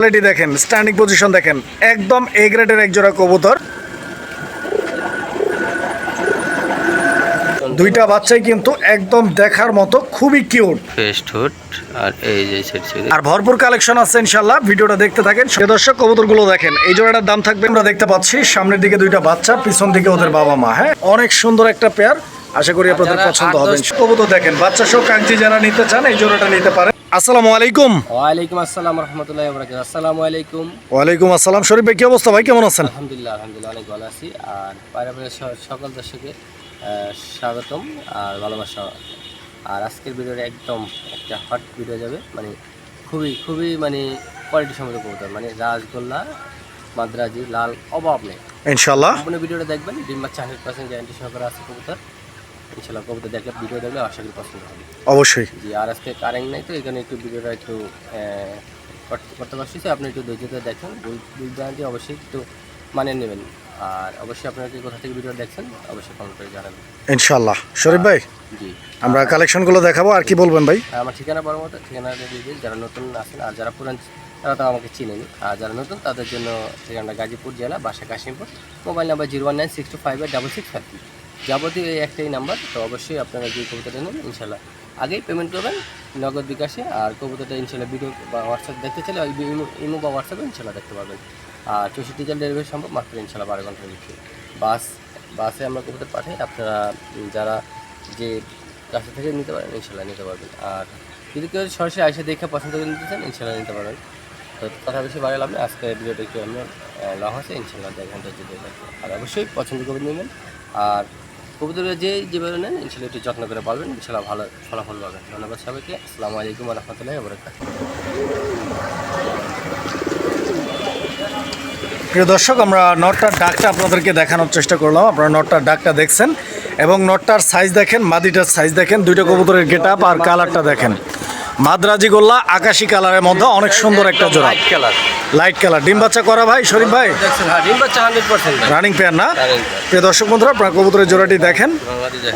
Quality দেখেন standing position দেখেন একদম এ গ্রেডের এক জোড়া কবুতর। দুইটা বাচ্চাই কিন্তু একদম দেখার মতো খুবই কিউট ফেস্ট হুড আর এই যে আর ভরপুর কালেকশন আছে ইনশাল্লাহ ভিডিওটা দেখতে থাকেন। দর্শক কবুতরগুলো দেখেন এই জোড়াটার দাম থাকবে আমরা দেখতে পাচ্ছি সামনের দিকে দুইটা বাচ্চা পিছন দিকে ওদের বাবা মা হ্যাঁ? অনেক সুন্দর একটা পেয়ার আশা করি আপনাদের পছন্দ হবে কবুতর দেখেন বাচ্চা সহ কাঙ্ক্ষী যারা নিতে চান এই জোড়াটা নিতে পারেন। আসসালামু আলাইকুম। ওয়ালাইকুম আসসালাম রহমতুল্লাহ বরকাত আসসালামু আলাইকুম। ওয়ালাইকুম আসসালাম। শরীফ ভাই কি অবস্থা ভাই? কেমন আছেন? আলহামদুলিল্লাহ আলহামদুলিল্লাহ অনেক ভালো আছি। আর স- সকল দর্শকে স্বাগতম আর ভালোবাসা। আর আজকের ভিডিওটা একদম একটা হট ভিডিও যাবে। মানে খুবই খুবই মানে কোয়ালিটি সম্মত কবুতর। মানে রাজগোল্লা মাদ্রাজি লাল অভাব নেই। ইনশাল্লাহ সম্পূর্ণ ভিডিওটা দেখবেন। ডিম বাচ্চা হান্ড্রেড পার্সেন্ট গ্যারান্টি সহকারে আছে কবুতর। ইনশাল্লাহ কবুতর দেখলে ভিডিও দেখলে আশা করি পছন্দ হবে। অবশ্যই। জি আর আজকে কারেন্ট নাই তো এখানে একটু ভিডিওটা একটু করতে- পারছি আপনি একটু ধৈর্যতে দেখেন বুঝ জানাতে অবশ্যই একটু মানে নেবেন। আর অবশ্যই আপনারা কি কোথা থেকে ভিডিও দেখছেন অবশ্যই কমেন্ট করে জানাবেন। ইনশাল্লাহ শরীফ ভাই জি। আমরা কালেকশনগুলো দেখাবো আর কি বলবেন ভাই? আমার ঠিকানা বড় মতো ঠিকানা দিয়ে যারা নতুন আছেন আর যারা পুরান তারা তো আমাকে চিনেনি। আর যারা নতুন তাদের জন্য ঠিকানাটা গাজীপুর জেলা বাসা Kashimpur. Mobile number zero one nine six two five eight double six five যাবতীয় এই একটাই নাম্বার, তো অবশ্যই আপনারা যে কবিতাটা নেবেন ইনশাল্লাহ আগেই পেমেন্ট করবেন, নগদ বিকাশে, আর কবিতাটা ইনশাল্লাহ ভিডিও বা হোয়াটসঅ্যাপ দেখতে চাইলে ওই ইমো বা হোয়াটসঅ্যাপে ইনশাল্লাহ দেখতে পারবেন। আর চৌষট্টি জেল ডেলিভারি সম্ভব, মাত্র ইনশাল্লাহ বারো ঘণ্টার ভিতরে। বাস, বাসে আমরা কবিতা পাঠাই, আপনারা যারা যে রাস্তা থেকে নিতে পারেন ইনশাল্লাহ নিতে পারবেন। আর যদি কেউ সরাসরি এসে দেখে পছন্দ করে নিতে চান ইনশাল্লাহ নিতে পারবেন। তো কথা বেশি বাড়ে লাভ আজকে ভিডিওটা একটু আমরা লং আছে ইনশাল্লাহ দেড় ঘণ্টা যদি আর অবশ্যই পছন্দ করে নেবেন। আর কবুতরের যে যেভাবে নেন, ইনশাল্লাহ একটু যত্ন করে পাবেন ইনশাল্লাহ ভালো ফলাফল পাবেন। ধন্যবাদ সবাইকে। আসসালামু আলাইকুম রহমতুল্লাহ বরকাত প্রিয় দর্শক, আমরা নটটার ডাকটা আপনাদেরকে দেখানোর চেষ্টা করলাম। আপনারা নটটার ডাকটা দেখছেন এবং নটটার সাইজ দেখেন, মাদিটার সাইজ দেখেন, দুইটা কবুতরের গেট আর কালারটা দেখেন। মাদ্রাজি গোল্লা আকাশি কালারের মধ্যে অনেক সুন্দর একটা জোড়া। কালার লাইট কালার ডিম বাচ্চা করা ভাই শরীফ ভাই? হ্যাঁ ডিম বাচ্চা রানিং পেয়ার না। প্রিয় দর্শক বন্ধুরা আপনারা কবুতরের জোড়াটি দেখেন।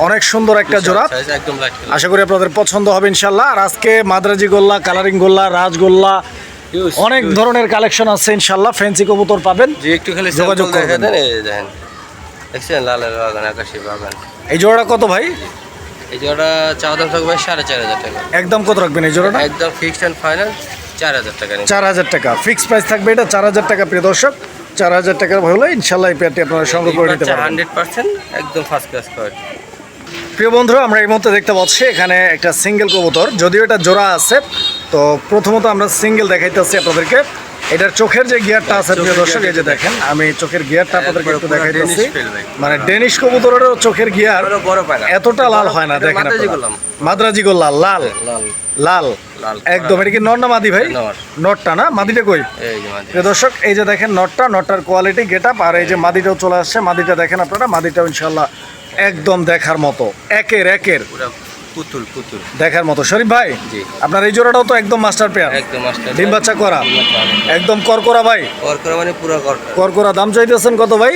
অনেক সুন্দর একটা জোড়া। একদম লাইট কালার আশা করি আপনাদের পছন্দ হবে ইনশাল্লাহ আর আজকে মাদ্রাজি গোল্লা কালারিং গোল্লা রাজগোল্লা অনেক ধরনের কালেকশন আছে ইনশাল্লাহ ফ্যান্সি কবুতর পাবেন। যোগাযোগ করবেন। এই জোড়াটা কত ভাই? এই জোড়া চাওয়া দাম থাকবে সাড়ে চার হাজার টাকা। একদম কত রাখবেন এই জোড়াটা? একদম ফিক্সড অ্যান্ড ফাইনাল চার হাজার টাকা চার হাজার টাকা। ফিক্সড প্রাইস থাকবে এটা চার হাজার টাকা প্রিয় দর্শক। চার হাজার টাকার হলে ইনশাল্লাহ এই পেয়ারটি আপনারা সংগ্রহ করে নিতে পারবেন। হান্ড্রেড পার্সেন্ট একদম ফার্স্ট ক্লাস কোয়ালিটি প্রিয় বন্ধুরা আমরা এই মুহূর্তে দেখতে পাচ্ছি এখানে একটা সিঙ্গেল কবুতর। যদিও এটা জোড়া আছে তো প্রথমত আমরা সিঙ্গেল দেখাইতেছি আপনাদেরকে। এটার চোখের যে গিয়ারটা আছে প্রিয় দর্শক এই যে দেখেন। আমি চোখের গিয়ারটা আপনাদেরকে একটু feel ভাই। মানে ডেনিশ কবুতরেরও চোখের গিয়ার এতটা লাল হয় না দেখেন মাদ্রাজি। গোল্লা লাল। লাল। লাল। একদম এটা কি নর না মাদি ভাই? নটটা না? মাদিটা কই? এই যে মাদি। প্রিয় দর্শক এই যে দেখেন নটটা নটটার কোয়ালিটি গেট আপ আর এই যে মাদিটাও চলে আসছে। মাদিটা দেখেন আপনারা মাদিটাও ইনশাল্লাহ একদম দেখার মতো। একের একের। পুতুল পুতুল। দেখার মতো। শরীফ ভাই জি। আপনার এই জোড়াটাও তো একদম মাস্টার পেয়ার একদম মাস্টার ডিম বাচ্চা করা। একদম করকরা ভাই। করকরা মানে পুরো করকরা। করকরা দাম চাইতেছেন কত ভাই?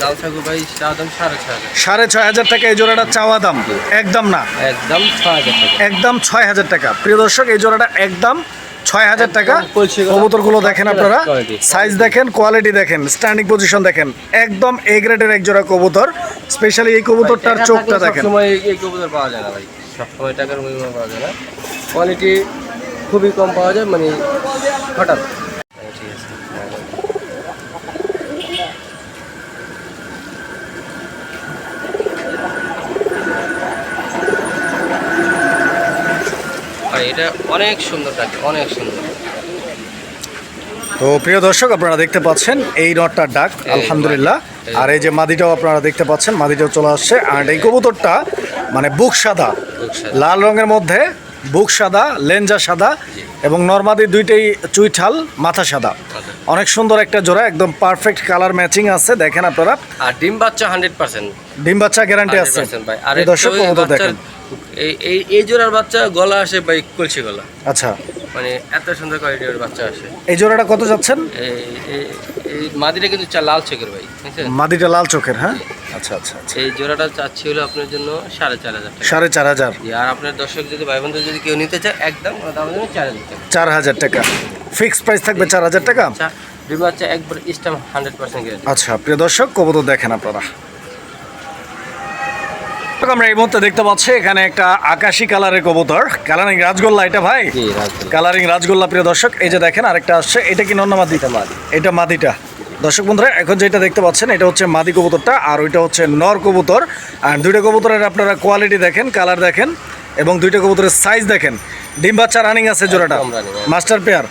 দাম থাকবে ভাই দাম সাড়ে ছয় হাজার। সাড়ে ছয় হাজার টাকা এই জোড়াটা চাওয়া দাম। একদম না। একদম ছয় হাজার টাকা। একদম ছয় হাজার টাকা। প্রিয় দর্শক এই জোড়াটা একদম ছয় হাজার টাকা। কবুতরগুলো দেখেন আপনারা। সাইজ দেখেন কোয়ালিটি দেখেন স্ট্যান্ডিং পজিশন দেখেন। একদম এ গ্রেডের এক জোড়া কবুতর। স্পেশালি এই কবুতরটার চোখটা দেখেন। এই- এই কবুতর পাওয়া যায় না ভাই। সবসময় টাকার পাওয়া যায় না। কোয়ালিটি খুবই কম পাওয়া যায় মানে হঠাৎ হ্যাঁ, ঠিক আছে ভাই এটা অনেক সুন্দর থাকে অনেক সুন্দর। তো প্রিয় দর্শক আপনারা দেখতে পাচ্ছেন এই নটটার ডাক আলহামদুলিল্লাহ। আর এই যে মাদিটাও আপনারা দেখতে পাচ্ছেন মাদিটাও চলে আসছে। আর এই কবুতরটা মানে বুক সাদা লাল রঙের মধ্যে বুক সাদা লেঞ্জা সাদা এবং নর্মাদি দুইটাই চুইঠাল মাথা সাদা। অনেক সুন্দর একটা জোড়া একদম পারফেক্ট কালার ম্যাচিং আছে দেখেন আপনারা। আর ডিম বাচ্চা হান্ড্রেড পার্সেন্ট ডিম বাচ্চা গ্যারান্টি আছে। দর্শক দেখেন। এই এই জোড়ার বাচ্চা গলা আসে ভাই কলসি গলা। আচ্ছা। মানে এত সুন্দর কোয়ালিটির বাচ্চা আসে। এই জোড়াটা কত যাচ্ছেন? এই মাদিটা কিন্তু লাল চোখের ভাই মাদিটা লাল চোখের হ্যাঁ? আচ্ছা আচ্ছা আচ্ছা। এই জোড়াটা চাচ্ছি হলো আপনার জন্য সাড়ে চার হাজার সাড়ে চার হাজার। আর আপনার দর্শক যদি ভাই বন্ধু যদি কেউ নিতে চায় একদম দাম চার হাজার টাকা। চার হাজার টাকা। ফিক্স প্রাইস থাকবে চার হাজার টাকা? আচ্ছা ডিম বাচ্চা একবার স্টাম হান্ড্রেড পার্সেন্ট আচ্ছা প্রিয় দর্শক কবুতর দেখেন আপনারা। তো আমরা এই মুহূর্তে দেখতে পাচ্ছি এখানে একটা আকাশি কালারের কবুতর। কালারিং রাজগোল্লা এটা ভাই? কালারিং রাজগোল্লা। প্রিয় দর্শক এই যে দেখেন আরেকটা আসছে। এটা কি নন্না মাদি? এটা মাদি। মাদিটা। দর্শক বন্ধুরা এখন যেটা দেখতে পাচ্ছেন এটা হচ্ছে মাদি কবুতরটা আর ওইটা হচ্ছে নর কবুতর। আর দুইটা কবুতরের আপনারা কোয়ালিটি দেখেন কালার দেখেন এবং দুইটা কবুতরের সাইজ দেখেন। ডিম বাচ্চা রানিং আছে জোড়াটা। মাস্টার পেয়ার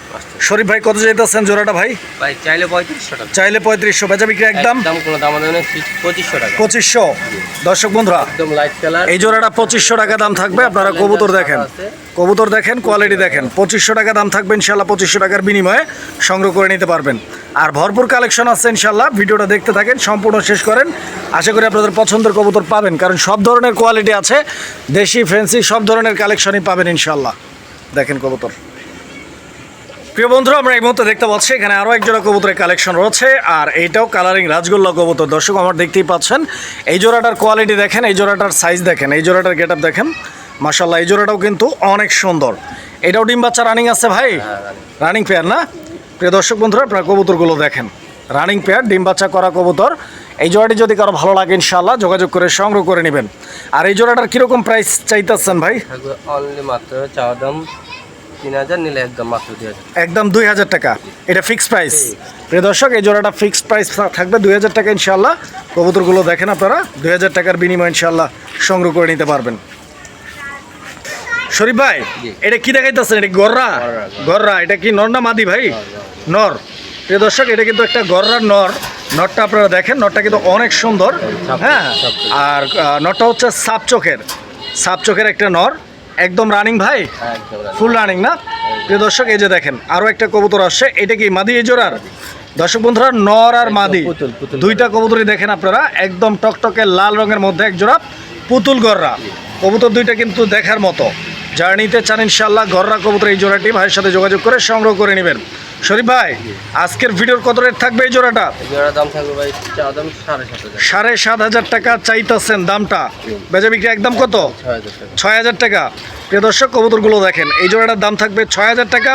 শরীফ ভাই কত যেতেছেন জোড়াটা ভাই? ভাই চাইলে পঁয়ত্রিশশো টাকা। চাইলে পঁয়ত্রিশশো। বেচা বিক্রি একদম? কোনো দাম না পঁচিশশো টাকা। পঁচিশশো। দর্শক বন্ধুরা একদম লাইট কালার এই জোড়াটা পঁচিশশো টাকা দাম থাকবে। আপনারা কবুতর দেখেন। কবুতর দেখেন কোয়ালিটি দেখেন। পঁচিশশো টাকা দাম থাকবে ইনশাল্লাহ পঁচিশশো টাকার বিনিময়ে সংগ্রহ করে নিতে পারবেন। আর ভরপুর কালেকশন আছে ইনশাল্লাহ ভিডিওটা দেখতে থাকেন সম্পূর্ণ শেষ করেন। আশা করি আপনাদের পছন্দের কবুতর পাবেন কারণ সব ধরনের কোয়ালিটি আছে। দেশি ফ্যান্সি সব ধরনের কালেকশনই পাবেন ইনশাল্লাহ দেখেন কবুতর। প্রিয় বন্ধুরা আমরা এই মুহূর্তে দেখতে পাচ্ছি এখানে আরও একজোড়া কবুতরের কালেকশন রয়েছে আর এইটাও কালারিং রাজগোল্লা কবুতর। দর্শক আমার দেখতেই পাচ্ছেন এই জোড়াটার কোয়ালিটি দেখেন এই জোড়াটার সাইজ দেখেন এই জোড়াটার গেট দেখেন। মাসাল্লাহ এই জোড়াটাও কিন্তু অনেক সুন্দর। এটাও ডিম বাচ্চা রানিং আছে ভাই? রানিং পেয়ার না? প্রিয় দর্শক বন্ধুরা আপনার কবুতরগুলো দেখেন। রানিং পেয়ার ডিম বাচ্চা করা কবুতর। এই জোড়াটি যদি কারও ভালো লাগে ইনশাল্লাহ যোগাযোগ করে সংগ্রহ করে নেবেন। আর এই জোড়াটার কীরকম প্রাইস চাইতেছেন ভাই? মাত্র চাওয়া দাম তিন হাজার নিলে একদম মাত্র দুই হাজার একদম দুই হাজার টাকা। এটা ফিক্সড প্রাইস প্রিয় দর্শক এই জোড়াটা ফিক্সড প্রাইস থাকবে দুই হাজার টাকা ইনশাল্লাহ কবুতরগুলো দেখেন আপনারা দুই হাজার টাকার বিনিময়ে ইনশাল্লাহ সংগ্রহ করে নিতে পারবেন। শরীফ ভাই এটা কি দেখাইতেছেন? এটা গররা? গররা, এটা কি নর না মাদি ভাই? নর প্রিয় দর্শক এটা কিন্তু একটা গররার নর। আপনারা দেখেন নরটা কিন্তু অনেক সুন্দর। হ্যাঁ। আর নরটা হচ্ছে সাপ চোখের। সাপ চোখের একটা নর। একদম রানিং ভাই? ফুল রানিং না? প্রিয় দর্শক এই যে দেখেন আরও একটা কবুতর আসছে। এটা কি মাদি এই জোড়ার? দর্শক বন্ধুরা নর আর মাদি। দুইটা কবুতরই দেখেন আপনারা। একদম টকটকে লাল রঙের মধ্যে এক জোড়া পুতুল গররা। কবুতর দুইটা কিন্তু দেখার মতো। জার্নিতে নিতে চান ইনশাল্লাহ গররা কবুতর এই জোড়াটি। ভাইয়ের সাথে যোগাযোগ করে সংগ্রহ করে নেবেন। শরীফ ভাই আজকের ভিডিওর কত রেট থাকবে এই জোড়াটা? জোড়ার দাম থাকবে ভাই দাম সাড়ে সাত হাজার। টাকা চাইতেছেন দামটা। বেজা বিক্রি একদম কত? ছয় হাজার টাকা। ছয় হাজার টাকা। প্রিয় দর্শক কবুতরগুলো দেখেন এই জোড়াটার দাম থাকবে ছয় হাজার টাকা।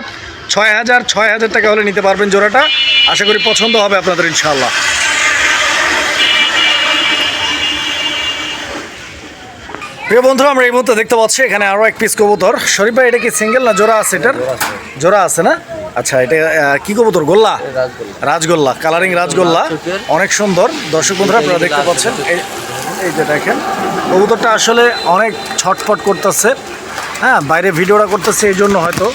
ছয় হাজার ছয় হাজার টাকা হলে নিতে পারবেন জোড়াটা। আশা করি পছন্দ হবে আপনাদের ইনশাল্লাহ প্রিয় বন্ধুরা, আমরা এই মুহূর্তে দেখতে পাচ্ছি এখানে আরও এক পিস কবুতর। শরীফ ভাই, এটা কি সিঙ্গেল না জোড়া আছে এটার? জোড়া আছে। না? আচ্ছা এটা কি কবুতর? গোল্লা? রাজগোল্লা। কালারিং রাজগোল্লা। অনেক সুন্দর। দর্শক বন্ধুরা, আপনারা দেখতে পাচ্ছেন। এই যে দেখেন, কবুতরটা আসলে অনেক ছটফট করতেছে। হ্যাঁ বাইরে ভিডিওটা করতেছে, এই জন্য হয়তো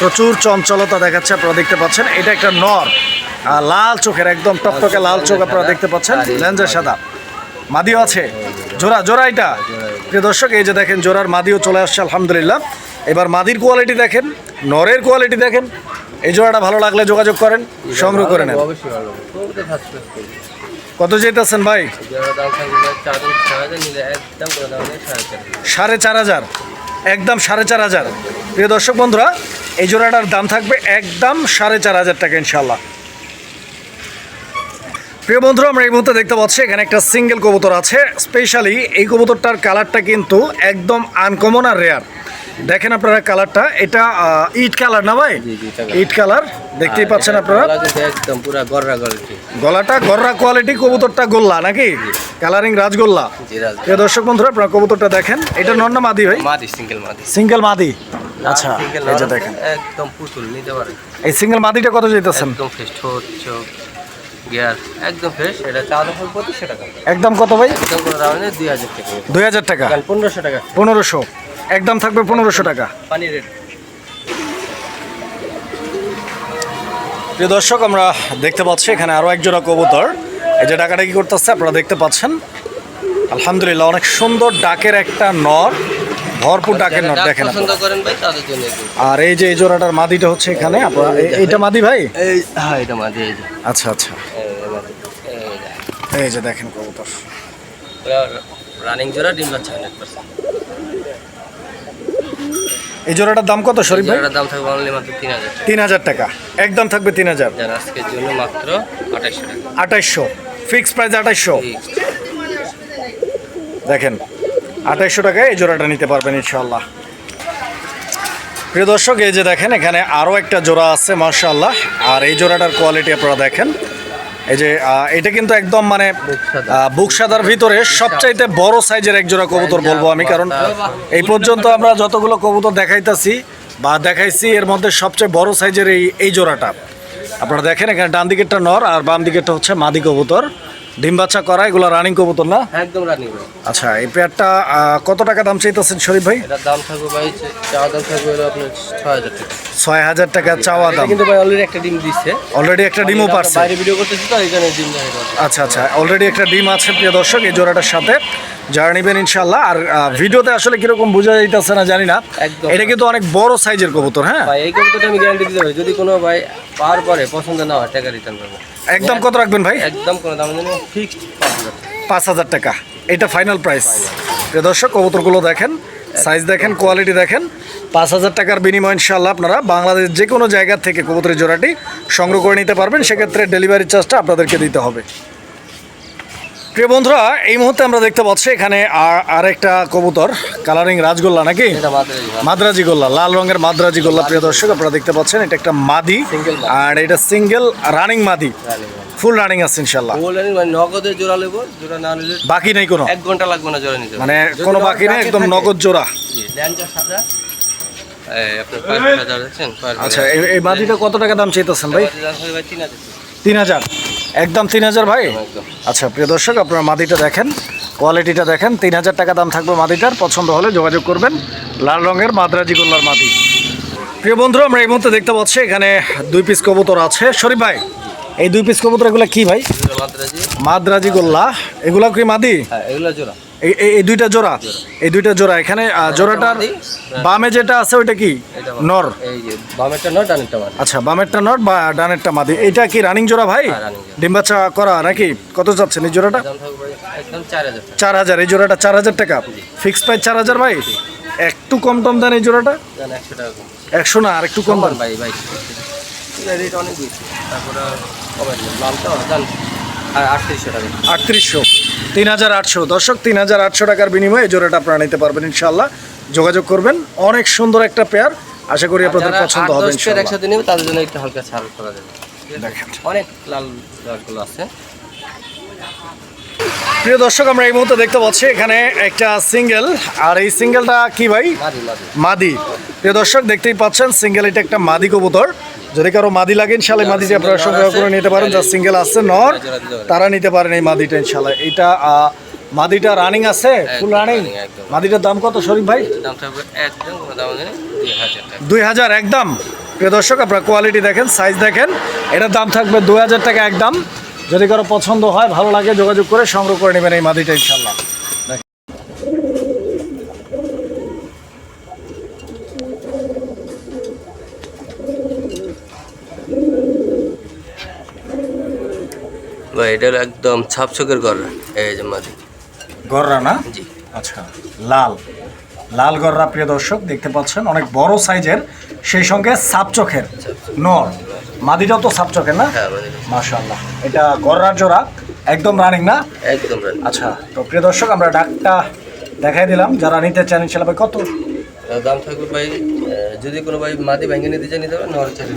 প্রচুর চঞ্চলতা দেখাচ্ছে, আপনারা দেখতে পাচ্ছেন। এটা একটা নর। লাল চোখের, একদম টকটকে লাল চোখ আপনারা দেখতে পাচ্ছেন। লেন্সের সাদা। মাদিও আছে। জোড়া জোড়া এটা? প্রিয় দর্শক এই যে দেখেন জোড়ার মাদিও চলে আসছে আলহামদুলিল্লাহ। এবার মাদির কোয়ালিটি দেখেন নরের কোয়ালিটি দেখেন। এই জোড়াটা ভালো লাগলে যোগাযোগ করেন সংগ্রহ করে নেন। কত যেতেছেন ভাই? সাড়ে চার হাজার একদম সাড়ে চার হাজার। প্রিয় দর্শক বন্ধুরা এই জোড়াটার দাম থাকবে একদম সাড়ে চার হাজার টাকা ইনশাল্লাহ প্রিয় বন্ধুরা আমরা এই মুহূর্তে দেখতে পাচ্ছি এখানে একটা সিঙ্গেল কবুতর আছে। স্পেশালি এই কবুতরটার কালারটা কিন্তু একদম আনকমন আর রেয়ার দেখেন আপনারা কালারটা এটা ইট কালার না ভাই। ইট কালার দেখতেই পাচ্ছেন আপনারা। একদম পুরা গররা গলটি গলাটা গররা কোয়ালিটি কবুতরটা গোল্লা নাকি? কালারিং রাজগোল্লা। জি রাজ প্রিয় দর্শক বন্ধুরা আপনারা কবুতরটা দেখেন। এটা নন্না মাদি ভাই? মাদি সিঙ্গেল মাদি। সিঙ্গেল মাদি? আচ্ছা এই যে দেখেন। একদম পুতুল নিতে পারে এই সিঙ্গেল মাদিটা কত যেতেছেন একদম চোখ। গিয়ার একদম ফ্রেশ এটা চা দাম পঁচিশশো টাকা। একদম কত ভাই? একদম কোনো দাম নেই দুই হাজার টাকা। দুই হাজার টাকা? পনেরোশো টাকা। পনেরোশো। একদম থাকবে পনেরোশো টাকা। পানি রেট প্রিয় দর্শক আমরা দেখতে পাচ্ছি এখানে আরও একজোড়া কবুতর। এই যে ডাকাটা কি করতেছে আপনারা দেখতে পাচ্ছেন। আলহামদুলিল্লাহ অনেক সুন্দর ডাকের একটা নর ভরপুর ডাকের যারা দেখেন। আর এই যে এই জোড়াটার মাদিটা হচ্ছে এখানে আপনারা এইটা মাদি ভাই? হ্যাঁ আচ্ছা আচ্ছা। এই যে দেখেন কবুতর। রানিং জোড়া ডিম বাচ্চা হান্ড্রেড পার্সেন্ট এই জোড়াটার দাম কত শরীফ ভাই? দাম থাকবে অনলি মাত্র তিন হাজার টাকা। তিন হাজার টাকা। একদম থাকবে তিন হাজার। যার আজকের জন্য মাত্র আঠাশশো টাকা। আঠাইশশো। ফিক্স প্রাইস আঠাইশশো। Fixed। দেখেন আঠাইশশো টাকায় এই জোড়াটা নিতে পারবেন ইনশাল্লাহ প্রিয় দর্শক এই যে দেখেন এখানে আরও একটা জোড়া আছে মার্শাল্লাহ আর এই জোড়াটার কোয়ালিটি আপনারা দেখেন। এই যে এটা কিন্তু একদম মানে বুকসাদার বুক সাদার ভিতরে সবচাইতে বড় সাইজের এক জোড়া কবুতর বলব আমি কারণ এই পর্যন্ত আমরা যতগুলো কবুতর দেখাইতাছি বা দেখাইছি এর মধ্যে সবচেয়ে বড় সাইজের এই এই জোড়াটা। আপনারা দেখেন এখানে ডান দিকেরটা নর আর বাম দিকেরটা হচ্ছে মাদি কবুতর। ডিম বাচ্চা করা এগুলো রানিং কবুতর না? একদম রানিং আচ্ছা এই পেয়ারটা কত টাকা দাম চাইতেছেন শরীফ ভাই? এটার দাম থাকবে ভাই চাওয়া দাম থাকবে হলো আপনার ছয় হাজার টাকা। ছয় হাজার টাকা চাওয়া দাম। কিন্তু ভাই অলরেডি একটা ডিম দিচ্ছে। অলরেডি একটা ডিমও পারছে। বাইরে ভিডিও করতেছি তো এখানে ডিম আচ্ছা আচ্ছা অলরেডি একটা ডিম আছে প্রিয় দর্শক এই জোড়াটার সাথে। যারা নেবেন ইনশাল্লাহ আর ভিডিওতে আসলে কীরকম বোঝা যাইতেছে না জানি না। এটা কিন্তু অনেক বড় সাইজের কবুতর হ্যাঁ? ভাই এই কবিতাটা আমি গ্যারান্টি দিতে পারি। যদি কোনো ভাই পাওয়ার পরে পছন্দ না হয় টাকা রিটার্ন করব। একদম কত রাখবেন ভাই? একদম কোনো দাম নেই ফিক্সড পাঁচ হাজার টাকা। পাঁচ হাজার টাকা। এটা ফাইনাল প্রাইস প্রিয় দর্শক কবুতরগুলো দেখেন সাইজ দেখেন কোয়ালিটি দেখেন। পাঁচ হাজার টাকার বিনিময় ইনশাল্লাহ আপনারা বাংলাদেশ যে কোনো জায়গা থেকে কবুতরের জোড়াটি সংগ্রহ করে নিতে পারবেন। সেক্ষেত্রে ডেলিভারি চার্জটা আপনাদেরকে দিতে হবে। প্রিয় বন্ধুরা এই মুহূর্তে আমরা দেখতে পাচ্ছি এখানে আর আরেকটা কবুতর কালারিং রাজগোল্লা নাকি? মাদ্রাজি গোল্লা। লাল রঙের মাদ্রাজি গোল্লা প্রিয় দর্শক আপনারা দেখতে পাচ্ছেন এটা একটা মাদি আর এটা সিঙ্গেল রানিং মাদি। ফুল রানিং আছে ইনশাল্লাহ বললেন মানে নগদে জোড়া নেব জোড়া না নিলে বাকি নেই কোনো? এক ঘণ্টা লাগবে না জোড়া নিতে। মানে কোনো বাকি নেই একদম নগদ জোড়া। সাদা আচ্ছা এই- মাদিটা কত টাকা দাম চাইতেছেন ভাই? তিন হাজার। একদম তিন হাজার ভাই? আচ্ছা প্রিয় দর্শক আপনারা মাদিটা দেখেন কোয়ালিটিটা দেখেন তিন হাজার টাকা দাম থাকবে মাদিটার পছন্দ হলে যোগাযোগ করবেন লাল রঙের মাদ্রাজি গোল্লার মাদি। প্রিয় বন্ধুরা আমরা এই মুহূর্তে দেখতে পাচ্ছি এখানে দুই পিস কবুতর আছে। শরীফ ভাই এই দুই পিস কবুতর এগুলো কি ভাই? মাদ্রাজি। গোল্লা। এগুলো কি মাদি? হ্যাঁ এই দুইটা জোড়া। এই দুইটা জোড়া। এখানে আহ, জোড়াটার বামে যেটা আছে ওইটা কি? নর। আচ্ছা বামেরটা নর বা ডানেরটা মাদি। এটা কি রানিং জোড়া ভাই? হ্যাঁ। ডিম বাচ্চা করা নাকি? কত যাচ্ছেন এই জোড়াটা? চার হাজার এই জোড়াটা চার হাজার টাকা? ফিক্স প্রাইস চার হাজার ভাই? একটু কম টম দেন এই জোড়াটা? একশো একশো না আর একটু কম দেন। ভাই ভাই। রেট অনেক বেশি তারপরে কমে লালটা জান আর আটত্রিশশো টাকা। আটত্রিশশো তিন হাজার আটশো। দর্শক তিন হাজার আটশো টাকার বিনিময়ে জোড়াটা আপনারা নিতে পারবেন ইনশাল্লাহ যোগাযোগ করবেন অনেক সুন্দর একটা পেয়ার আশা করি আপনাদের পছন্দ হবে একসাথে নেবে তাদের জন্য একটু হালকা ছাড় করা যাবে। অনেক লালগুলো আছে। প্রিয় দর্শক আমরা এই মুহূর্তে দেখতে পাচ্ছি এখানে একটা সিঙ্গেল। আর এই সিঙ্গেলটা কি ভাই? মাদি মাদি। মাদি। প্রিয় দর্শক দেখতেই পাচ্ছেন সিঙ্গেল এটা একটা মাদি কবুতর। যদি কারও মাদি লাগে ইনশাল্লাহ মাদিটি আপনারা সংগ্রহ করে নিতে পারেন। যার সিঙ্গেল আছে নর তারা নিতে পারেন এই মাদিটা ইনশাল্লাহ এটা মাদিটা রানিং আছে? ফুল রানিং মাদিটার দাম কত শরীফ ভাই? দুই হাজার একদম। প্রিয় দর্শক আপনারা কোয়ালিটি দেখেন সাইজ দেখেন। এটার দাম থাকবে দুই হাজার টাকা একদম। যদি কারও পছন্দ হয় ভালো লাগে যোগাযোগ করে সংগ্রহ করে নেবেন এই মাদিটা ইনশাল্লাহ এটা একদম ছাপছকের ঘর এই যে মাদি। গররা না? জি। আচ্ছা লাল। লাল গররা প্রিয় দর্শক দেখতে পাচ্ছেন অনেক বড় সাইজের সেই সঙ্গে সাপচোখের নর। মাদিটাও তো সাপ চোখের না? হ্যাঁ মাশাল্লাহ এটা গররার জোড়া একদম রানিং না? একদম আচ্ছা তো প্রিয় দর্শক আমরা ডাকটা দেখাই দিলাম। যারা নিতে চান ইনশাল্লাহ ভাই কত? দাম থাকবে ভাই যদি কোনো ভাই মাদি ভেঙে নিতে চান নিতে পারেন নর পারেন।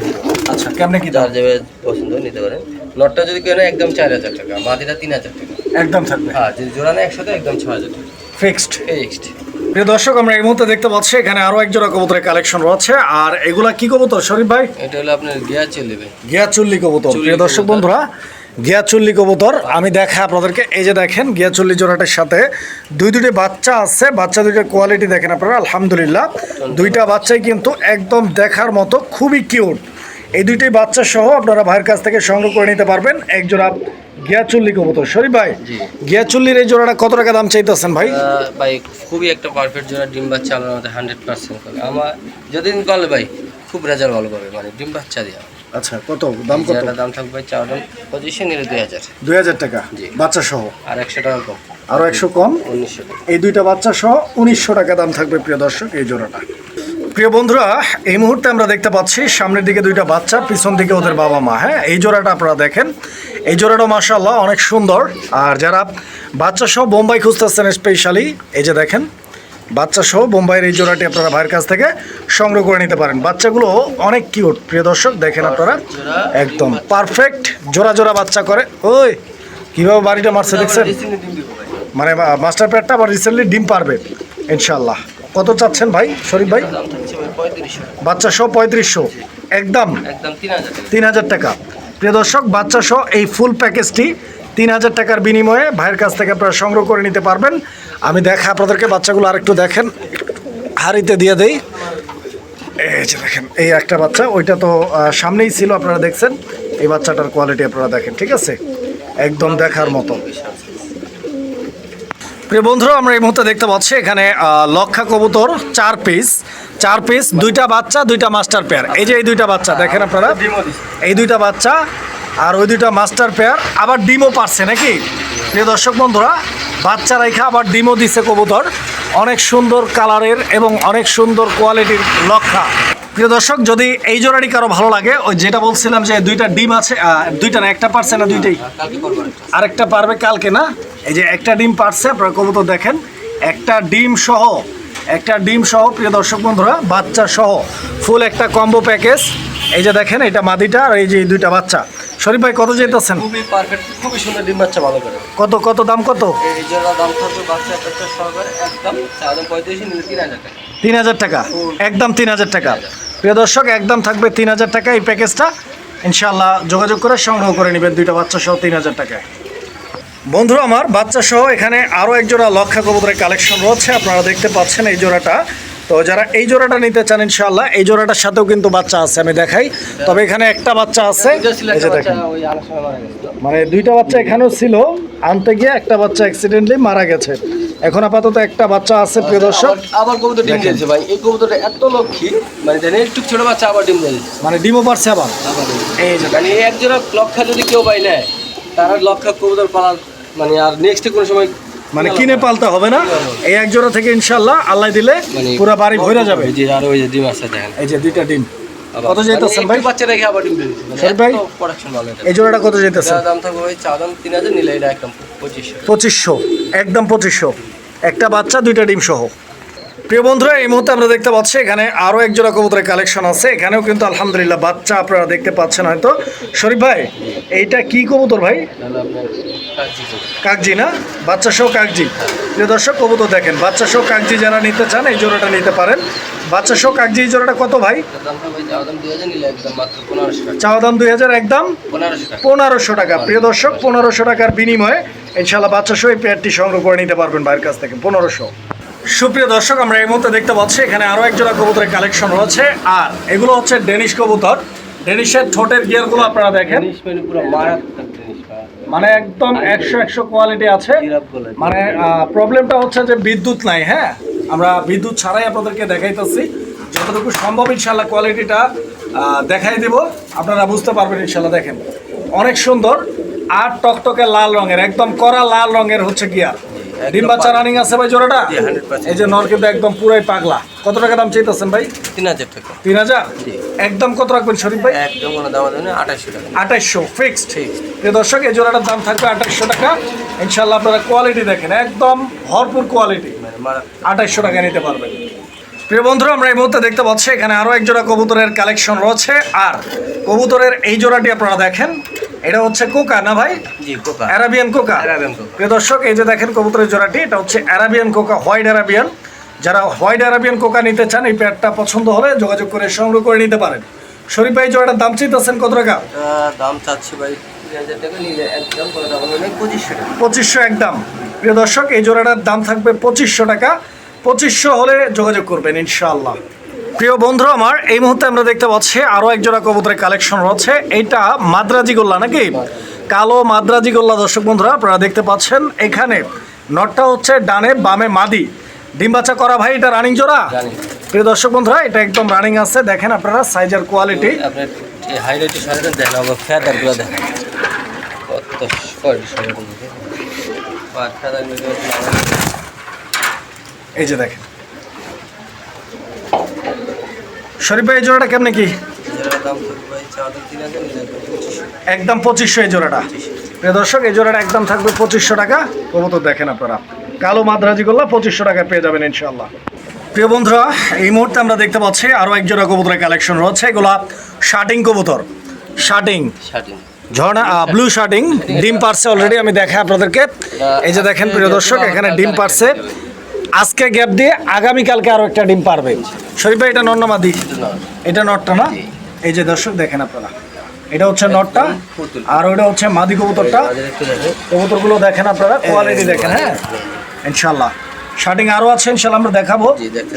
আচ্ছা কেমনে কি যার যাবে পছন্দ নিতে পারেন। নটটা যদি কেন একদম চার হাজার টাকা। মাদিটা তিন হাজার টাকা। একদম থাকবে। হ্যাঁ যদি জোড়া নেয় একসাথে একদম ছ হাজার টাকা। ফিক্সড ফিক্সড প্রিয় দর্শক আমরা এই মুহূর্তে দেখতে পাচ্ছি এখানে আরও এক জোড়া কবুতরের কালেকশন রয়েছে। আর এগুলা কি কবুতর শরীফ ভাই? এটা হলো আপনার গিয়া চলবে গিয়া চুল্লি কবুতর। প্রিয় দর্শক বন্ধুরা গিয়া চুল্লি কবুতর আমি দেখা আপনাদেরকে এই যে দেখেন গিয়া চুল্লি জোড়াটার সাথে দুই দুটি বাচ্চা আছে বাচ্চা দুইটার কোয়ালিটি দেখেন আপনারা আলহামদুলিল্লাহ। দুইটা বাচ্চাই কিন্তু একদম দেখার মতো খুবই কিউট এই দুইটি বাচ্চা সহ আপনারা ভাইয়ের কাছ থেকে সংগ্রহ করে নিতে পারবেন এক জোড়া গিয়া চুল্লি কবুতর। শরীফ ভাই জি। গিয়া চুল্লির এই জোড়াটা কত টাকা দাম চাইতেছেন ভাই? ভাই খুবই একটা পারফেক্ট জোড়া ডিম বাচ্চা আমার মধ্যে হান্ড্রেড পার্সেন্ট পাবে আমার যদি কলে ভাই খুব রেজাল্ট ভালো পাবে মানে ডিম বাচ্চা দেওয়া আচ্ছা কত? দাম কত? দাম থাকবে চার দাম পজিশন নিলে দুই হাজার। দুই হাজার টাকা জি। বাচ্চা সহ? আর একশো টাকা কম। আরও একশো কম? উনিশশো এই দুইটা বাচ্চা সহ উনিশশো টাকা দাম থাকবে প্রিয় দর্শক এই জোড়াটা। প্রিয় বন্ধুরা, এই মুহূর্তে আমরা দেখতে পাচ্ছি সামনের দিকে দুইটা বাচ্চা, পিছন দিকে ওদের বাবা মা। হ্যাঁ এই জোড়াটা আপনারা দেখেন। এই জোড়াটা মাসাল্লাহ অনেক সুন্দর। আর যারা বাচ্চা সহ বোম্বাই খুঁজতেছেন স্পেশালি এই যে দেখেন, বাচ্চা সহ বোম্বাইয়ের এই জোড়াটি আপনারা ভাইয়ের কাছ থেকে সংগ্রহ করে নিতে পারেন। বাচ্চাগুলো অনেক কিউট প্রিয় দর্শক, দেখেন আপনারা। একদম পারফেক্ট জোড়া জোড়া বাচ্চা করে। ওই, কীভাবে বাড়িটা মারছে দেখছেন? মানে মাস্টার প্যাডটা আবার রিসেন্টলি ডিম পারবে ইনশাল্লাহ কত চাচ্ছেন ভাই শরীফ ভাই? বাচ্চা সহ পঁয়ত্রিশশো। একদম। তিন হাজার টাকা। প্রিয় দর্শক বাচ্চা সহ এই ফুল প্যাকেজটি তিন হাজার টাকার বিনিময়ে ভাইয়ের কাছ থেকে আপনারা সংগ্রহ করে নিতে পারবেন। আমি দেখা আপনাদেরকে বাচ্চাগুলো আরেকটু দেখেন। হাড়িতে দিয়ে দেই। এই যে দেখেন এই একটা বাচ্চা ওইটা তো সামনেই ছিল আপনারা দেখছেন। এই বাচ্চাটার কোয়ালিটি আপনারা দেখেন ঠিক আছে? একদম দেখার মতো। প্রিয় বন্ধুরা, আমরা এই মুহূর্তে দেখতে পাচ্ছি এখানে লক্ষা কবুতর, চার পিস চার পিস দুইটা বাচ্চা, দুইটা মাস্টার পেয়ার এই যে এই দুইটা বাচ্চা, দেখেন আপনারা? এই দুইটা বাচ্চা আর ওই দুইটা মাস্টার পেয়ার আবার ডিমও পারছে নাকি? প্রিয় দর্শক বন্ধুরা, বাচ্চা রাইখা আবার ডিমও দিছে কবুতর। অনেক সুন্দর কালারের এবং অনেক সুন্দর কোয়ালিটির লক্ষা। প্রিয় দর্শক, যদি এই জোড়াটি কারও ভালো লাগে, ওই যেটা বলছিলাম যে দুইটা ডিম আছে দুইটা না, একটা পারছে না দুইটাই? আরেকটা পারবে কালকে না? এই যে একটা ডিম পারছে, আপনারা কবুতর দেখেন, একটা ডিম সহ একটা ডিম সহ প্রিয় দর্শক বন্ধুরা বাচ্চা সহ ফুল একটা কম্বো প্যাকেজ এই যে দেখেন এটা মাদিটা আর এই যে দুইটা বাচ্চা। শরীফ ভাই কত যেতেছেন খুবই পারফেক্ট খুবই সুন্দর ডিম বাচ্চা ভালো করে। কত কত দাম কত? এই জন্য দাম থাকবে বাচ্চা বাচ্চা সহকারে একদম একদম পঁয়ত্রিশ তিন হাজার টাকা। তিন হাজার টাকা? একদম তিন হাজার টাকা। প্রিয় দর্শক একদম থাকবে তিন হাজার টাকা এই প্যাকেজটা ইনশাল্লাহ যোগাযোগ করে সংগ্রহ করে নেবেন দুইটা বাচ্চা সহ তিন হাজার টাকায়। বন্ধুরা আমার বাচ্চা সহ এখানে আরও এক জোড়া লক্ষা কবুতরের কালেকশন রয়েছে আপনারা দেখতে পাচ্ছেন এই জোড়াটা। তো যারা এই জোড়াটা নিতে চান ইনশাল্লাহ এই জোড়াটার সাথেও কিন্তু বাচ্চা আছে আমি দেখাই। তবে এখানে একটা বাচ্চা আছে এই যে দেখেন। মানে দুইটা বাচ্চা এখানেও ছিল আনতে গিয়ে একটা বাচ্চা অ্যাক্সিডেন্টলি মারা গেছে। এখন আপাতত একটা বাচ্চা আছে প্রিয় দর্শক। আবার- কবুতর ডিম দিয়েছে ভাই। এই কবুতরটা এত লক্ষ্মী মানে জানেন একটু ছোট বাচ্চা আবার ডিম দিয়ে। দিচ্ছে মানে ডিমও পারছে আবার। এই যে মানে এই এক জোড়া লক্ষা যদি কেউ পাই নেয় তারা লক্ষা কবুতর পালার মানে আর নেক্সট কোনো সময় মানে কিনে পালতে হবে না। এই এক জোড়া থেকে ইনশাল্লাহ আল্লাহ দিলে মানে পুরো বাড়ি ভরে যাবে। জি আর ওই যে ডিম আছে দেখেন। এই যে দুইটা ডিম। কত মানে ভাই? বাচ্চা রেখে আবার ডিম দিয়ে দিচ্ছে মানে ভাই? প্রোডাকশন ভালো এটা। এই জোড়াটা কত যাইতাছে? দাম থাকবে ওই চা দাম তিন হাজার নিলে এটা একদম 2500 2500 একদম 2500 একটা বাচ্চা দুইটা ডিম সহ। প্রিয় বন্ধুরা, এই মুহূর্তে আমরা দেখতে পাচ্ছি এখানে আরও এক জোড়া কবুতরের কালেকশন আছে। এখানেও কিন্তু আলহামদুলিল্লাহ বাচ্চা আপনারা দেখতে পাচ্ছেন হয়তো। শরীফ ভাই, এইটা কি কবুতর ভাই। কাকজি না? বাচ্চা সহ কাকজি। প্রিয় দর্শক, কবুতর দেখেন, বাচ্চা সহ কাকজি যারা নিতে চান, এই জোড়াটা নিতে পারেন। বাচ্চা সহ কাকজি, এই জোড়াটা কত ভাই? চাওয়া দাম দুই হাজার একদম? পনেরোশো টাকা। প্রিয় দর্শক, পনেরোশো টাকার বিনিময়ে ইনশাল্লাহ বাচ্চা সহ এই পেয়ারটি সংগ্রহ করে নিতে পারবেন ভাইয়ের কাছ থেকে, পনেরোশো। সুপ্রিয় দর্শক আমরা এই মুহূর্তে দেখতে পাচ্ছি এখানে আরও একজোড়া কবুতরের কালেকশন রয়েছে। আর এগুলো হচ্ছে ডেনিশ কবুতর। ডেনিশের ঠোঁটের গিয়ারগুলো আপনারা দেখেন। মানে। মানে একদম একশো একশো কোয়ালিটি আছে। মানে প্রবলেমটা হচ্ছে যে বিদ্যুৎ নাই হ্যাঁ? আমরা বিদ্যুৎ ছাড়াই আপনাদেরকে দেখাইতেছি। যতটুকু সম্ভব ইনশাল্লাহ কোয়ালিটিটা দেখাই দেব। আপনারা বুঝতে পারবেন ইনশাল্লাহ দেখেন। অনেক সুন্দর। আর টকটকে লাল রঙের একদম কড়া লাল রঙের হচ্ছে গিয়ার ডিম বাচ্চা রানিং আছে ভাই জোড়াটা? জি, 100% এই যে নর কিন্তু একদম পুরাই পাগলা। কত টাকা দাম চাইতেছেন ভাই? তিন হাজার টাকা। তিন হাজার? একদম কত রাখবেন শরীফ ভাই? একদম কোনো দাম আছে আঠাশশো টাকা। আঠাইশশো ফিক্সড ঠিক প্রিয় দর্শক এই জোড়াটার দাম থাকবে আঠাইশশো টাকা। ইনশাল্লাহ আপনারা কোয়ালিটি দেখেন একদম ভরপুর কোয়ালিটি মানে আঠাইশশো টাকা নিতে পারবেন। প্রিয় বন্ধুরা আমরা এই মুহূর্তে দেখতে পাচ্ছি এখানে আরও এক জোড়া কবুতরের কালেকশন রয়েছে। আর কবুতরের এই জোড়াটি আপনারা দেখেন এটা হচ্ছে কোকা না ভাই? জি কোকা। অ্যারাবিয়ান কোকা। প্রিয় দর্শক এই যে দেখেন কবুতরের জোড়াটি এটা হচ্ছে অ্যারাবিয়ান কোকা হোয়াইট অ্যারাবিয়ান যারা হোয়াইট অ্যারাবিয়ান কোকা নিতে চান এই প্যাডটা পছন্দ হলে যোগাযোগ করে সংগ্রহ করে নিতে পারেন। শরীফ ভাই জোড়াটার দাম চাইতেছেন কত টাকা? দাম চাচ্ছি ভাই পঁচিশশো একদম। প্রিয় দর্শক এই জোড়াটার দাম থাকবে পঁচিশশো টাকা। পঁচিশশো হলে যোগাযোগ করবেন ইনশাআল্লাহ। প্রিয় বন্ধু আমার এই মুহূর্তে আমরা দেখতে পাচ্ছি আরও এক জোড়া কবুতরের কালেকশন রয়েছে। এটা মাদ্রাজি গোল্লা নাকি? কালো মাদ্রাজি গোল্লা দর্শক বন্ধুরা আপনারা দেখতে পাচ্ছেন এখানে। নটটা হচ্ছে ডানে বামে মাদি। ডিম বাচ্চা করা ভাই এটা রানিং জোড়া? প্রিয় দর্শক বন্ধুরা এটা একদম রানিং আছে। দেখেন আপনারা সাইজের কোয়ালিটি এই যে দেখেন। শরীফ ভাই এই জোড়াটা কেমনে কি? একদম পঁচিশশো এই জোড়াটা। প্রিয় দর্শক এই জোড়াটা একদম থাকবে পঁচিশশো টাকা। কবুতর দেখেন আপনারা। কালো মাদ্রাজি গোল্লা পঁচিশশো টাকায় পেয়ে যাবেন ইনশাল্লাহ প্রিয় বন্ধুরা এই মুহূর্তে আমরা দেখতে পাচ্ছি আরও এক জোড়া কবুতরের কালেকশন রয়েছে। এগুলা শার্টিং কবুতর। শার্টিং। শার্টিং। ঝর্ণা ব্লু শার্টিং। ডিম পারছে অলরেডি আমি দেখাই আপনাদেরকে। এই যে দেখেন প্রিয় দর্শক এখানে ডিম পারছে। আজকে গ্যাপ দিয়ে আগামীকালকে আরও একটা ডিম পারবে। শরীফ ভাই এটা নর্নামাদি এটা নটটা না? এই যে দর্শক দেখেন আপনারা। এটা হচ্ছে নটটা আর ওইটা হচ্ছে মাদি কবুতরটা। কবুতরগুলো দেখেন আপনারা কোয়ালিটি দেখেন হ্যাঁ? ইনশাল্লাহ শার্টিং আরও আছে ইনশাল্লাহ আমরা দেখাবো।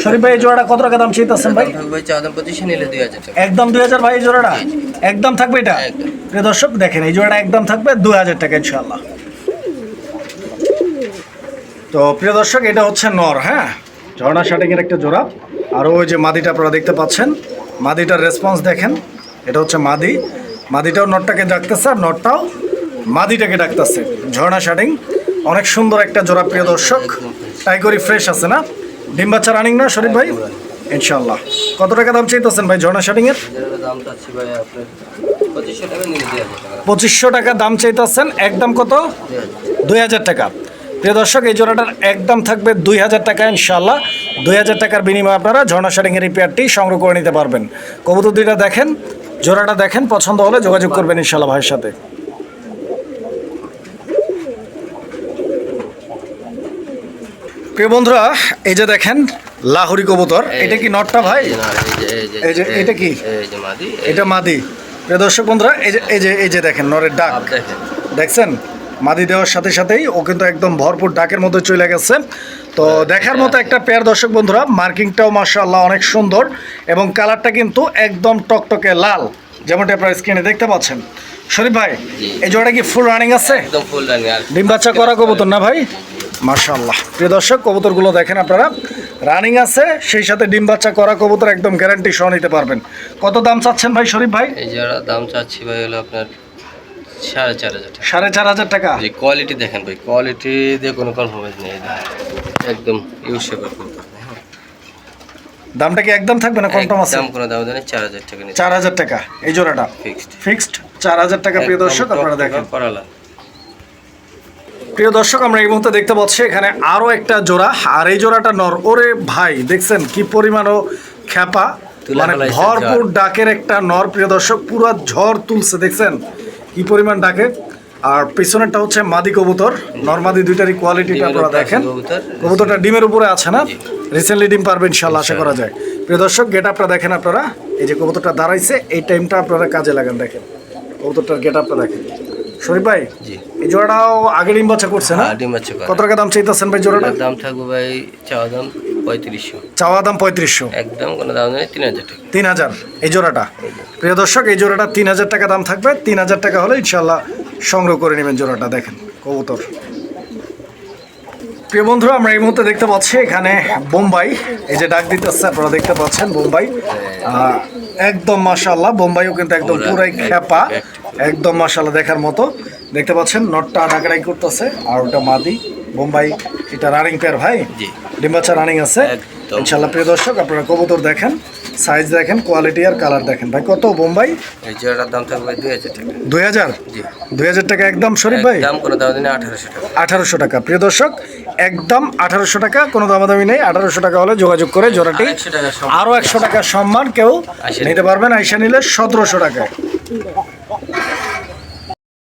শরীফ ভাই এই জোড়াটা কত টাকা দাম চাইতেছেন ভাই? দুই একদম দুই হাজার ভাই এই জোড়াটা? একদম থাকবে এটা। প্রিয় দর্শক দেখেন এই জোড়াটা একদম থাকবে দুই হাজার টাকা ইনশাল্লাহ তো প্রিয় দর্শক, এটা হচ্ছে নর হ্যাঁ? ঝর্ণা শাটিং এর একটা জোড়া। আর ওই যে মাদিটা আপনারা দেখতে পাচ্ছেন, মাদিটার রেসপন্স দেখেন। এটা হচ্ছে মাদি। মাদিটাও নটটাকে ডাকতেছে আর নটটাও মাদিটাকে ডাকতেছে। ঝর্ণা শাটিং অনেক সুন্দর একটা জোড়া প্রিয় দর্শক। টাইগরি ফ্রেশ আছে না? ডিম বাচ্চা রানিং না, শরীফ ভাই? ইনশাল্লাহ কত টাকা দাম চাইতেছেন ভাই ঝর্ণা শাটিং এর যেটার দাম চাচ্ছি ভাই আপনার পঁচিশশো টাকা দাম চাইতেছেন। একদম কত? দুই হাজার টাকা। প্রিয় দর্শক এই জোড়াটার একদম থাকবে দুই হাজার টাকা ইনশাল্লাহ দুই হাজার টাকার বিনিময়ে আপনারা ঝর্ণা শাটিংয়ের এই পেয়ারটি সংগ্রহ করে নিতে পারবেন। কবুতর দুইটা দেখেন জোড়াটা দেখেন পছন্দ হলে যোগাযোগ করবেন ইনশাল্লাহ ভাইয়ের সাথে। প্রিয় বন্ধুরা এই যে দেখেন লাহোরি কবুতর এটা কি নটটা ভাই? এই যে এটা কি? এটা মাদি। প্রিয় দর্শক বন্ধুরা এই যে এই যে এই যে দেখেন নরের ডাক। দেখছেন? মাদি দেওয়ার সাথে সাথেই ও কিন্তু একদম ভরপুর ডাকের মধ্যে চলে গেছে। তো দেখার মতো একটা পেয়ার দর্শক বন্ধুরা মার্কিংটাও মার্শাল্লাহ অনেক সুন্দর এবং কালারটা কিন্তু একদম টকটকে লাল যেমনটা আপনারা স্ক্রিনে দেখতে পাচ্ছেন। শরীফ ভাই এই জোড়াটা কি ফুল রানিং আছে? ডিম বাচ্চা করা কবুতর না ভাই? মার্শাল্লাহ প্রিয় দর্শক কবুতরগুলো দেখেন আপনারা। রানিং আছে সেই সাথে ডিম বাচ্চা করা কবুতর একদম গ্যারান্টি সহ নিতে পারবেন। কত দাম চাচ্ছেন ভাই শরীফ ভাই? এই যারা দাম চাচ্ছি ভাই হলো আপনার সাড়ে চার হাজার টাকা। সাড়ে চার হাজার টাকা? কোয়ালিটি দেখেন ভাই কোয়ালিটি দিয়ে কোনো কনফার্মেন্স নেই। একদম ইউজ শেপার দামটা কি একদম থাকবে না কম টম আছে? দাম কোনো দাম জানি চার হাজার টাকা নিচ্ছে। চার হাজার টাকা এই জোড়াটা? ফিক্সড ফিক্সড চার হাজার টাকা প্রিয় দর্শক আপনারা দেখেন। করালা। প্রিয় দর্শক আমরা এই মুহূর্তে দেখতে পাচ্ছি এখানে আরও একটা জোড়া। আর এই জোড়াটা নর ওরে ভাই দেখছেন কি পরিমাণ ও খ্যাপা মানে ভরপুর ডাকের একটা নর প্রিয় দর্শক পুরো ঝড় তুলছে দেখছেন? কি পরিমাণ ডাকে? আর পেছনেরটা হচ্ছে মাদি কবুতর। নর্মাদি দুইটারই কোয়ালিটিটা আপনারা দেখেন। কবুতর। কবুতরটা ডিমের উপরে আছে না? রিসেন্টলি ডিম পারবে ইনশাল্লাহ আশা করা যায়। প্রিয় দর্শক গেট আপটা দেখেন আপনারা। এই যে কবুতরটা দাঁড়াইছে এই টাইমটা আপনারা কাজে লাগান দেখেন। কবুতরটার গেট আপটা দেখেন। শরীফ ভাই জি। এই জোড়াটাও আগে ডিম বাচ্চা করছে না? ডিম বাচ্চা কত টাকা দাম চাইতেছেন ভাই জোড়াটা? দাম থাকবে ভাই চাওয়া দাম পঁয়ত্রিশশো। চাওয়া দাম পঁয়ত্রিশশো। একদম কোনো দাম নেই তিন হাজার টাকা। তিন হাজার এই জোড়াটা। প্রিয় দর্শক এই জোড়াটা তিন হাজার টাকা দাম থাকবে তিন হাজার টাকা হলে ইনশাল্লাহ সংগ্রহ করে নেবেন জোড়াটা দেখেন কবুতর। প্রিয় বন্ধুরা আমরা এই মুহূর্তে দেখতে পাচ্ছি এখানে বোম্বাই। এই যে ডাক দিতেছে আপনারা দেখতে পাচ্ছেন বোম্বাই। একদম মাশাল্লাহ বোম্বাইও কিন্তু একদম পুরা পুরাই খেপা। একদম। একদম দেখার মতো। দেখতে পাচ্ছেন নটটা ডাকাডাই করতেছে। আর ওটা মাদি বোম্বাই এটা রানিং পেয়ার ভাই? ডিম্বাচা রানিং আছে। ইনশাল্লাহ প্রিয় দর্শক আপনারা কবুতর দেখেন। সাইজ দেখেন কোয়ালিটি আর কালার দেখেন। ভাই কত বোম্বাই এই জোড়াটার দাম থাকবে ভাই দুই হাজার টাকা। দুই হাজার? জি। দুই হাজার টাকা একদম শরীফ ভাই? দাম কোনো দাম নেই আঠারোশো টাকা। আঠারোশো টাকা। প্রিয় দর্শক একদম আঠারোশো টাকা কোনো দামাদামি নেই। আঠারোশো টাকা হলে যোগাযোগ করে জোড়াটি টাকা আরও একশো টাকা সম্মান কেউ নিতে পারবেন। আইসা নিলে সতেরোশো টাকায়